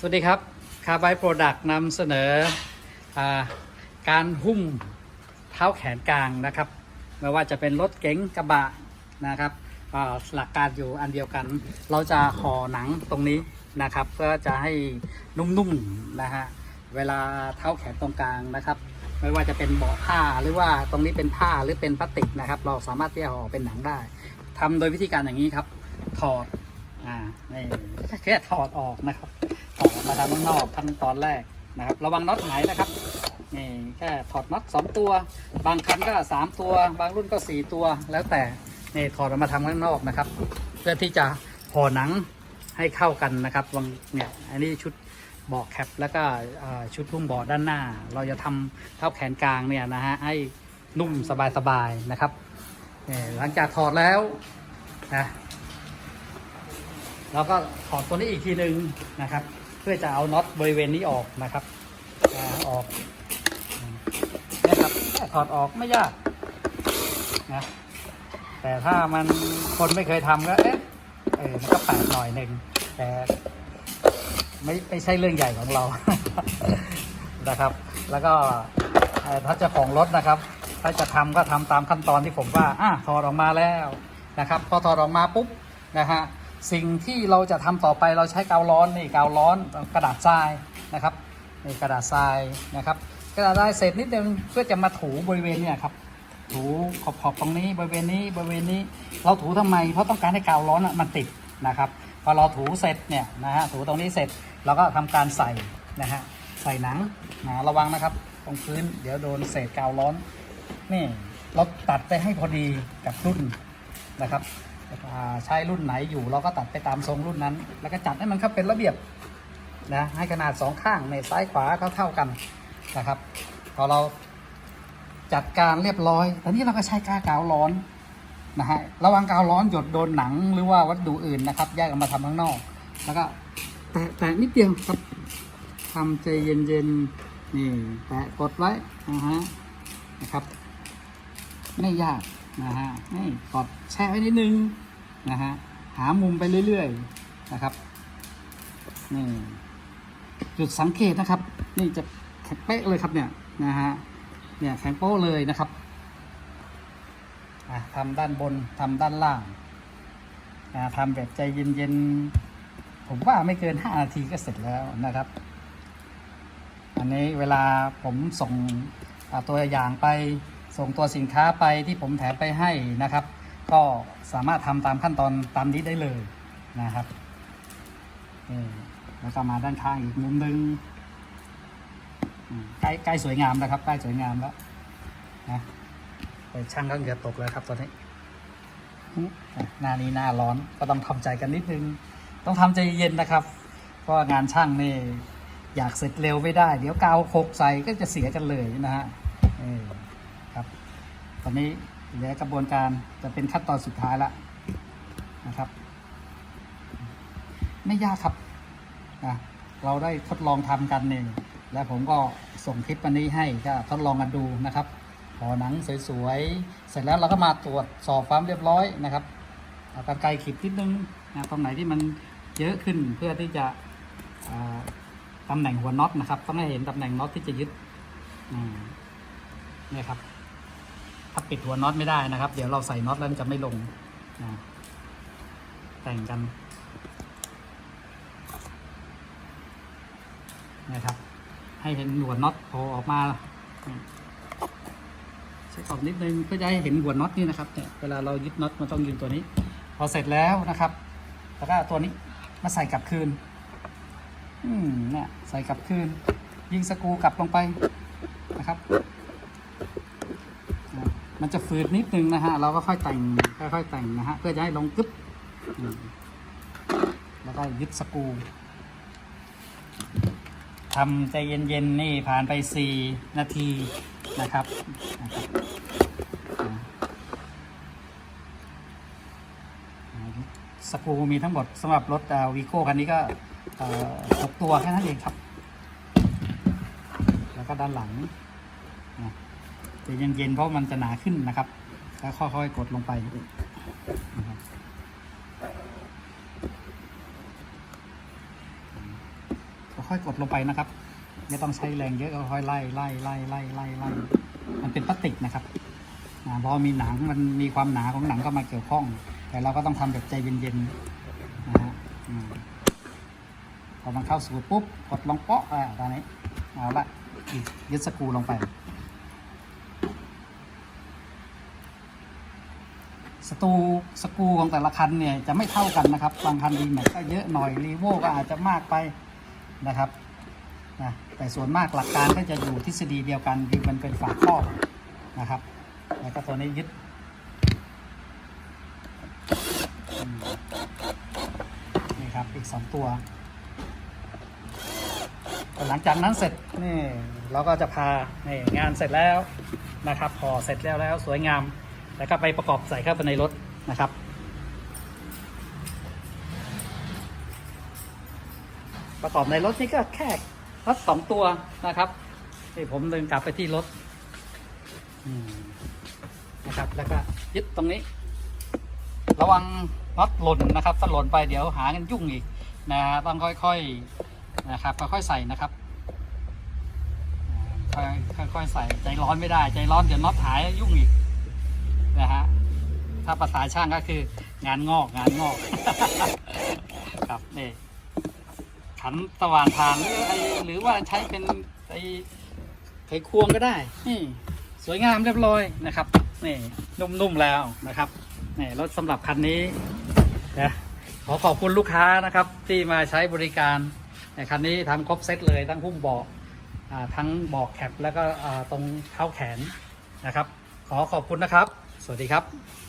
สวัสดีครับคาร์ไบโปรดักต์นำเสนออการหุ้มเท้าแขนกลางนะครับ ไม่ว่าจะเป็นรถเก๋งกระบะนะครับหลักการอยู่อันเดียวกัน เราจะห่อหนังตรงนี้นะครับเพื่อจะให้นุ่มๆนะฮะเวลาเท้าแขนตรงกลางนะครับ ไม่ว่าจะเป็นเบาะผ้าหรือว่าตรงนี้เป็นผ้าหรือเป็นพลาสติกนะครับ เราสามารถที่จะห่อเป็นหนังได้ทำโดยวิธีการอย่างนี้ครับ ถอดอ่านี่แค่ถอดออกนะครับ มาทางข้างนอกขั้นตอนแรกนะครับ ระวังน็อตหายนะครับนี่แค่ถอดน็อตสองตัว บางคันก็สามตัว บางรุ่นก็สี่ตัวแล้วแต่นี่ถอดออกมาทำข้างนอกนะครับ เพื่อที่จะห่อหนังให้เข้ากันนะครับวางเนี่ยอันนี้ชุดเบาะแคปแล้วก็ชุดพุ่มเบาะด้านหน้า เราจะทำเท้าแขนกลางเนี่ยนะฮะให้นุ่มสบายๆนะครับนี่หลังจากถอดแล้วนะเราก็ถอดตัวนี้อีกทีหนึ่งนะครับ พื่อจะเอาน็อตบริเวณนี้ออกนะครับออกนะครับถอดออกไม่ยากนะแต่ถ้ามันคนไม่เคยทำก็เอ๊ะเออมันก็แปลกหน่อยหนึ่งแต่ไม่ไม่ใช่เรื่องใหญ่ของเรานะครับ แล้วก็ถ้าจะของรถนะครับ ถ้าจะทำก็ทำตามขั้นตอนที่ผมว่าอะถอดออกมาแล้วนะครับ พอถอดออกมาปุ๊บนะฮะ สิ่งที่เราจะทำต่อไปเราใช้กาวร้อนนี่กาวร้อนกระดาษทรายนะครับนี่กระดาษทรายนะครับกระดาษทรายเสร็จนิดนึงเพื่อจะมาถูบริเวณเนี่ยครับถูขอบขอบๆตรงนี้บริเวณนี้บริเวณนี้เราถูทำไม เพราะต้องการให้กาวร้อนอะมันติดนะครับ พอเราถูเสร็จเนี่ยนะฮะถูตรงนี้เสร็จเราก็ทำการใส่นะฮะใส่หนังนะระวังนะครับ ตรงพื้นเดี๋ยวโดนเศษกาวร้อนนี่เราตัดไปให้พอดีกับรุ่นนะครับ ใช้รุ่นไหนอยู่เราก็ตัดไปตามทรงรุ่นนั้น แล้วก็จัดให้มันเข้าเป็นระเบียบนะให้ขนาดสองข้างในซ้ายขวาเขาเท่ากันนะครับพอเราจัดการเรียบร้อยตอนนี้เราก็ใช้กากาวร้อนนะฮะระวังกาวร้อนหยดโดนหนังหรือว่าวัสดุอื่นนะครับแยกออกมาทำข้างนอก แล้วก็แตะแตะนิดเดียวครับทำใจเย็นๆนี่แตะกดไว้นะฮะนะครับ ไม่ยาก นะฮะนี่กดแช่ไว้นิดนึงนะฮะหามุมไปเรื่อยๆนะครับนี่จุดสังเกตนะครับ นี่จะแข็งเป๊ะเลยครับเนี่ยนะฮะเนี่ยแข็งโป๊ะเลยนะครับอะทำด้านบนทำด้านล่างอะทำแบบใจเย็นๆ ผมว่าไม่เกิน 5 นาทีก็เสร็จแล้วนะครับ อันนี้เวลาผมส่งตัวอย่างไป ส่งตัวสินค้าไปที่ผมแถมไปให้นะครับ ก็สามารถทำตามขั้นตอนตามนี้ได้เลยนะครับแล้วก็มาด้านข้างอีกมุมหนึ่งใกล้ใกล้สวยงามแล้วครับใกล้สวยงามแล้วนะช่างก็เหงื่อตกแล้วครับตอนนี้หน้านี้หน้าร้อนก็ต้องทำใจกันนิดนึง ต้องทำใจเย็นนะครับ เพราะงานช่างนี่อยากเสร็จเร็วไม่ได้ เดี๋ยวกาวคกใส่ก็จะเสียกันเลยนะฮะ อนนี้เหลือกระบวนการจะเป็นขั้นตอนสุดท้ายละนะครับ ไม่ยากครับนะเราได้ทดลองทำกันเองและผมก็ส่งคลิปวันนี้ให้ก็ทดลองกันดูนะครับพอหนังสวยๆ เสร็จแล้วเราก็มาตรวจสอบความเรียบร้อยนะครับเอากรรไกรขีดนิดนึงนะตรงไหนที่มันเยอะขึ้นเพื่อที่จะตำแหน่งหัวน็อตนะครับ ต้องให้เห็นตำแหน่งน็อตที่จะยึดนี่ครับ ถ้าปิดหัวน็อตไม่ได้นะครับ เดี๋ยวเราใส่น็อตแล้วมันจะไม่ลงอ่าแต่งกันนะครับ ให้เห็นหัวน็อตโผล่ออกมาใช้ขอบนิดนึงเพื่อจะให้เห็นหัวน็อตนี่นะครับเนี่ยเวลาเรายึดน็อตมันต้องยืนตัวนี้ พอเสร็จแล้วนะครับ แล้วก็ตัวนี้มาใส่กลับคืน อืมเนี่ยใส่กลับคืน ยิงสกูกลับลงไปนะครับ มันจะฝืดนิดนึงนะฮะ เราก็ค่อยแต่ง ค่อยๆแต่งนะฮะ เพื่อจะให้ลงกึ๊บแล้วก็ยึดสกูทำใจเย็นๆ นี่ผ่านไป 4 นาทีนะครับ สกูมีทั้งหมดสำหรับรถวีโก้คันนี้ก็หกตัวแค่นั้นเองครับ แล้วก็ด้านหลังนะ จะเย็นๆเพราะมันจะหนาขึ้นนะครับ แล้วค่อยๆกดลงไปนะครับค่อยๆกดลงไปนะครับไม่ต้องใช้แรงเยอะก็ค่อยๆไล่ไล่ไล่ไล่ไล่ไล่มันเป็นพลาสติกนะครับอ่าพอมีหนังมันมีความหนาของหนังก็มาเกี่ยวข้อง แต่เราก็ต้องทำแบบใจเย็นๆนะฮะพอมันเข้าสูตรปุ๊บกดลงเปาะอ่าตอนนี้เอาละยึดสกรูลงไป สตูสกูของแต่ละคันเนี่ยจะไม่เท่ากันนะครับ บางคันดีแม็กก็เยอะหน่อยรีโวก็อาจจะมากไปนะครับนะแต่ส่วนมากหลักการก็จะอยู่ทฤษฎีเดียวกันคือมันเป็นฝาครอบนะครับ แล้วก็ตัวนี้ยึดนี่ครับอีกสองตัว หลังจากนั้นเสร็จนี่เราก็จะพานี่งานเสร็จแล้วนะครับพอเสร็จแล้วแล้วสวยงาม แล้วก็ไปประกอบใส่เข้าไปในรถนะครับ ประกอบในรถนี่ก็แค่รถสองตัวนะครับที่ผมเดินกลับไปที่รถนะครับแล้วก็ยึดตรงนี้ ระวังน็อตหล่นนะครับถ้าหล่นไปเดี๋ยวหากันยุ่งอีกนะต้องค่อยๆนะครับค่อยๆใส่นะครับค่อยๆใส่ใจร้อนไม่ได้ ใจร้อนเดี๋ยวน็อตหายยุ่งอีก นะฮะถ้าภาษาช่างก็คืองานงอกงานงอก ครับนี่ขันสว่านทางหรือไอหรือว่าใช้เป็นไอไขควงก็ได้ นี่ สวยงามเรียบร้อยนะครับนี่นุ่มๆแล้วนะครับนี่รถสำหรับคันนี้นะขอขอบคุณลูกค้านะครับ ที่มาใช้บริการในคันนี้ทำครบเซตเลยทั้งหุ้มเบาะทั้งเบอกแคปแล้วก็ตรงเท้าแขนนะครับ ขอขอบคุณนะครับ สวัสดีครับ